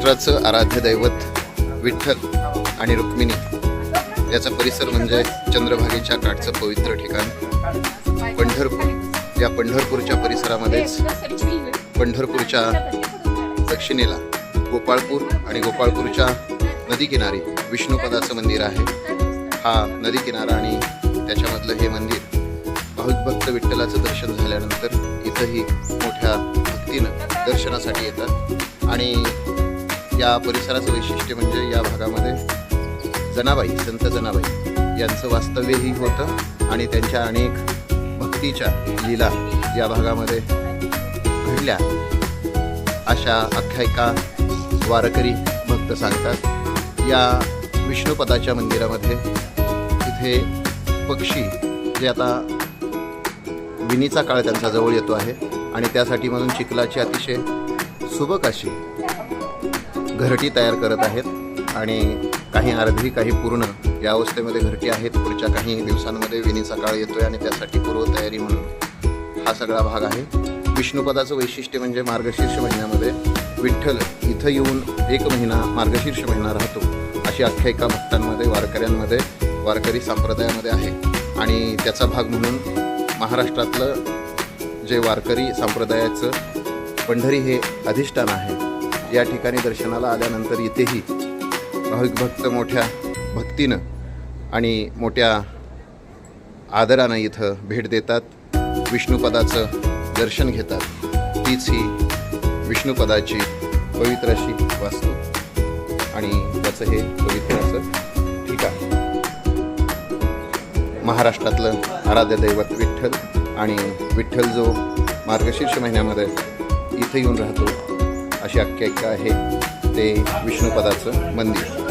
महाराष्ट्राचं आराध्य दैवत विठ्ठल आणि रुक्मिणी याचा परिसर म्हणजे चंद्रभागेच्या काठचं पवित्र ठिकाण. पंढरपूर. या पंढरपूरच्या परिसरामध्येच पंढरपूरच्या दक्षिणेला गोपाळपूर आणि गोपाळपूरच्या नदीकिनारी विष्णुपदाचं मंदिर आहे. हा नदीकिनारा आणि त्याच्यामधलं हे मंदिर भाविक भक्त विठ्ठलाचं दर्शन झाल्यानंतर इथंही मोठ्या भक्तीनं दर्शनासाठी येतात. आणि या परिसराचं वैशिष्ट्य म्हणजे या भागामध्ये जनाबाई संत जनाबाई यांचं वास्तव्यही होतं आणि त्यांच्या अनेक भक्तीच्या लीला या भागामध्ये घडल्या. अशा आख्यायिका वारकरी भक्त सांगतात. या विष्णुपदाच्या मंदिरामध्ये तिथे पक्षी जे आता विणीचा काळ त्यांचा जवळ येतो आहे आणि त्यासाठी म्हणून चिखलाची अतिशय सुबक अशी घरटी तयार करत आहेत आणि काही अर्धी काही पूर्ण या अवस्थेमध्ये घरटी आहेत. पुढच्या काही दिवसांमध्ये विणीचा काळ येतोय आणि त्यासाठी पूर्वतयारी म्हणून हा सगळा भाग आहे. विष्णुपदाचं वैशिष्ट्य म्हणजे मार्गशीर्ष महिन्यामध्ये विठ्ठल इथं येऊन एक महिना मार्गशीर्ष महिना राहतो. अशी आख्यायिका भक्तांमध्ये वारकऱ्यांमध्ये वारकरी संप्रदायामध्ये आहे. आणि त्याचा भाग म्हणून महाराष्ट्रातलं जे वारकरी संप्रदायाचं पंढरी हे अधिष्ठान आहे या ठिकाणी दर्शनाला आल्यानंतर इथेही भाविक भक्त मोठ्या भक्तीनं आणि मोठ्या आदरानं इथं भेट देतात. विष्णुपदाचं दर्शन घेतात. तीच ही विष्णुपदाची पवित्र अशी वास्तू. आणि त्याचं हे पवित्र असं ठिकाण. महाराष्ट्रातलं आराध्य दैवत विठ्ठल आणि विठ्ठल जो मार्गशीर्ष महिन्यामध्ये इथे येऊन राहतो अशी आख्यायिका आहे ते विष्णुपदाचं मंदिर.